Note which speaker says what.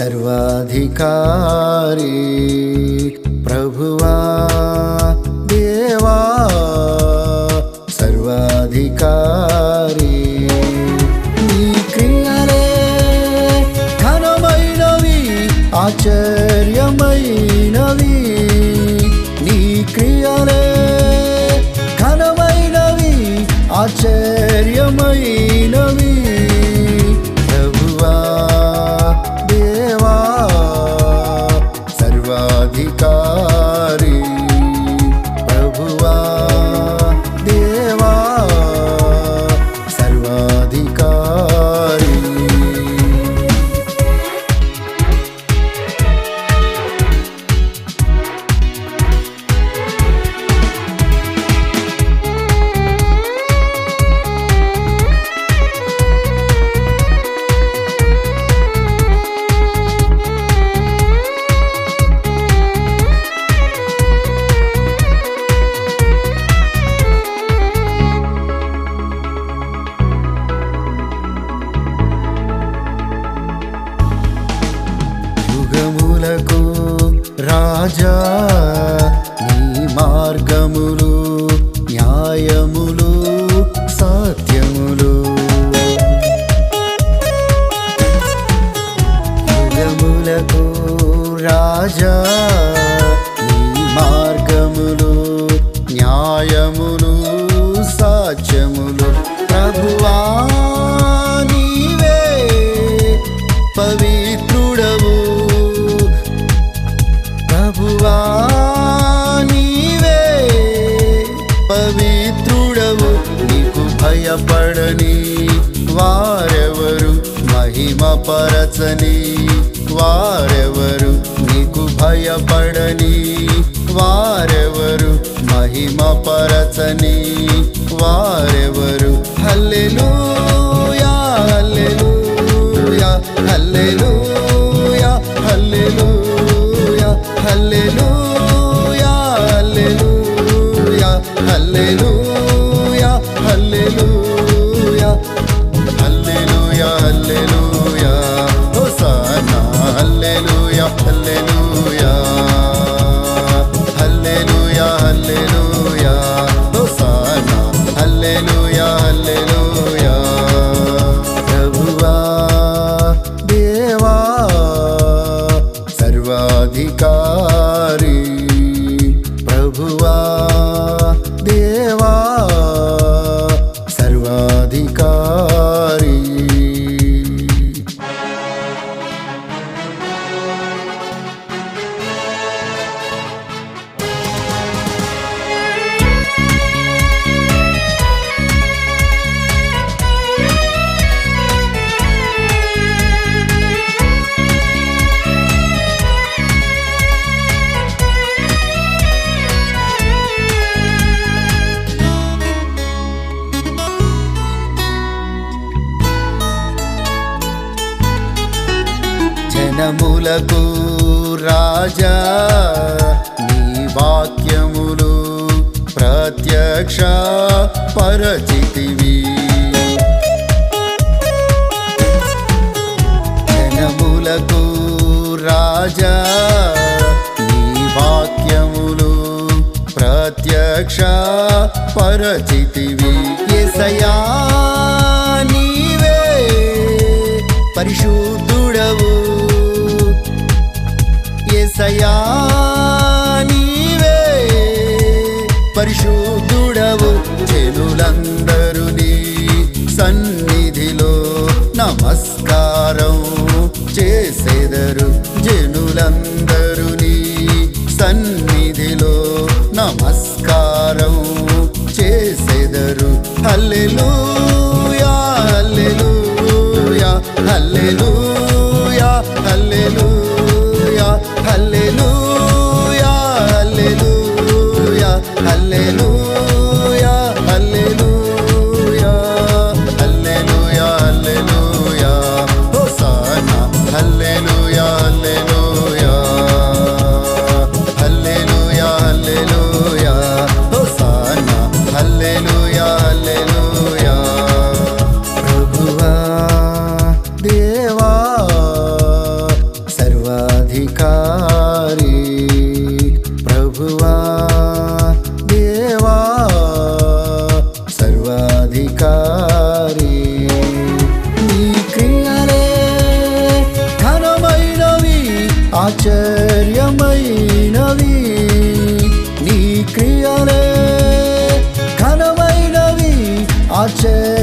Speaker 1: సర్వాధికారి. ప్రభువా దేవా సర్వాధికారి. నీ క్రియలే ఘనమైనవి ఆశ్చర్యమైనవి. నీ క్రియలే ఘనమైనవి ఆశ్చర్యమైనవి రాజా నీ మార్గములు న్యాయములు సత్యములు యుగములకు రాజా నీ మార్గములు న్యాయములు సాధ్యములు. ప్రభువా భయపడని వారెవరు మహిమ పరచని వారెవరు నీకు భయపడని వారెవరు మహిమ పరచని వారెవరు హల్లెలూయా హల్లెలూయా హల్లెలూయా ప్రభువా దేవా సర్వాధికారి. ప్రభువా దినములకు రాజా నీ వాక్యములు ప్రత్యక్ష పరచితివి. దినములకు రాజా నీ వాక్యములు ప్రత్యక్ష పరచితివి. ఎసయా నీవే పరిశుద్ధుడవు. ఎసయా నీవే పరిశుద్ధుడవు. జనులందరూ నీ సన్నిధిలో నమస్కారం చేసేదరు. జనులందరూ నీ సన్నిధిలో నమస్కారం చేసేదరు. హల్లెలూయా హల్లెలూయా హల్లెలూయా. హల్లెలూయా ఆశ్చర్యమైనవి నీ క్రియలే ఘనమైనవి. ఆశ్చర్య